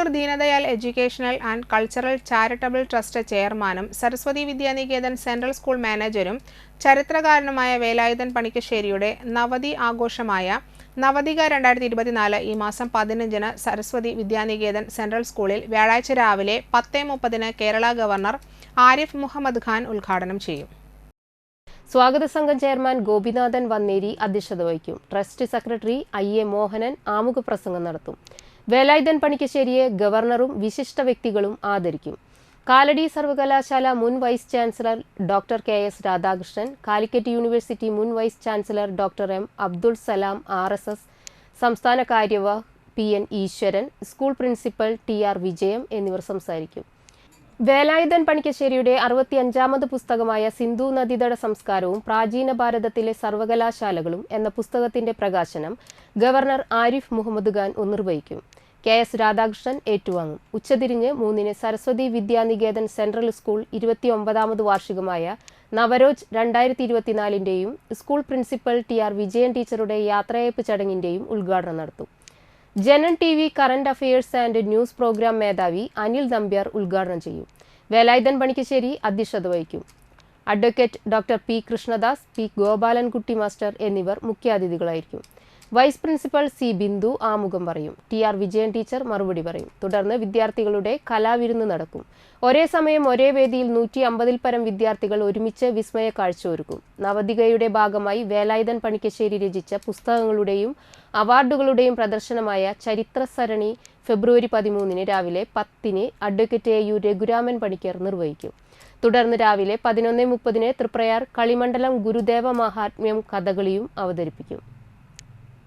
Kodungallur Deendayal educational and cultural charitable trust ചെയർമാനും Saraswati Vidyaniketan central school മാനേജരും ചരിത്രകാരനുമായ വേലായുധൻ പണിക്കശ്ശേരിയുടെ നവതി ആഘോഷമായ നവതിക രണ്ടായിരത്തി ഇരുപത്തിനാല് ഈ മാസം പതിനഞ്ചിന് സരസ്വതി വിദ്യാനികേതൻ സെൻട്രൽ സ്കൂളിൽ വ്യാഴാഴ്ച രാവിലെ പത്ത് മുപ്പതിന് കേരള ഗവർണർ ആരിഫ് മുഹമ്മദ് ഖാൻ ഉദ്ഘാടനം ചെയ്യും. സ്വാഗത സംഘം ചെയർമാൻ ഗോപിനാഥൻ വന്നേരി അധ്യക്ഷത വഹിക്കും. Trust secretary I A Mohanan ആമുഖ പ്രസംഗം നടത്തും. വേലായുധൻ പണിക്കശ്ശേരിയെ ഗവർണറും വിശിഷ്ട വ്യക്തികളും ആദരിക്കും. കാലടി സർവകലാശാല മുൻ vice chancellor doctor K S Radhakrishnan Calicut university മുൻ vice chancellor doctor M Abdul Salam R S S സംസ്ഥാന കാര്യവാഹ് P N Eswaran school principal T R Vijayam എന്നിവർ സംസാരിക്കും. വേലായുധൻ പണിക്കശ്ശേരിയുടെ അറുപത്തിയഞ്ചാമത് പുസ്തകമായ സിന്ധു നദീതട സംസ്കാരവും പ്രാചീന ഭാരതത്തിലെ സർവകലാശാലകളും എന്ന പുസ്തകത്തിന്റെ പ്രകാശനം ഗവർണർ ആരിഫ് മുഹമ്മദ് ഖാൻ നിർവഹിക്കും. കെ എസ് രാധാകൃഷ്ണൻ ഏറ്റുവാങ്ങും. ഉച്ചതിരിഞ്ഞ് മൂന്നിന് സരസ്വതി വിദ്യാനികേതൻ സെൻട്രൽ സ്കൂൾ ഇരുപത്തിയൊമ്പതാമത് വാർഷികമായ നവരോജ് രണ്ടായിരത്തി ഇരുപത്തിനാലിന്റെയും school principal T R Vijayan ടീച്ചറുടെ യാത്രയയപ്പ് ചടങ്ങിന്റെയും ഉദ്ഘാടനം നടത്തും. Janam T V current affairs and news programme മേധാവി അനിൽ നമ്പ്യാർ ഉദ്ഘാടനം ചെയ്യും. വേലായുധൻ പണിക്കശ്ശേരി അധ്യക്ഷത വഹിക്കും. Advocate doctor P Krishnadas P Gopalankutty master എന്നിവർ മുഖ്യാതിഥികളായിരിക്കും. വൈസ് പ്രിൻസിപ്പൽ സി ബിന്ദു ആമുഖം പറയും. ടി ആർ വിജയൻ ടീച്ചർ മറുപടി പറയും. തുടർന്ന് വിദ്യാർത്ഥികളുടെ കലാവിരുന്ന് നടക്കും. ഒരേ സമയം ഒരേ വേദിയിൽ നൂറ്റി അമ്പതിൽ പരം വിദ്യാർത്ഥികൾ ഒരുമിച്ച് വിസ്മയ കാഴ്ചയൊരുക്കും. നവതികയുടെ ഭാഗമായി വേലായുധൻ പണിക്കശ്ശേരി രചിച്ച പുസ്തകങ്ങളുടെയും അവാർഡുകളുടെയും പ്രദർശനമായ ചരിത്ര സരണി ഫെബ്രുവരി പതിമൂന്നിന് രാവിലെ പത്തിന് advocate A U Raghuraman Panicker നിർവഹിക്കും. തുടർന്ന് രാവിലെ പതിനൊന്ന് മുപ്പതിന് തൃപ്രയാർ കളിമണ്ഡലം ഗുരുദേവ മഹാത്മ്യം കഥകളിയും അവതരിപ്പിക്കും.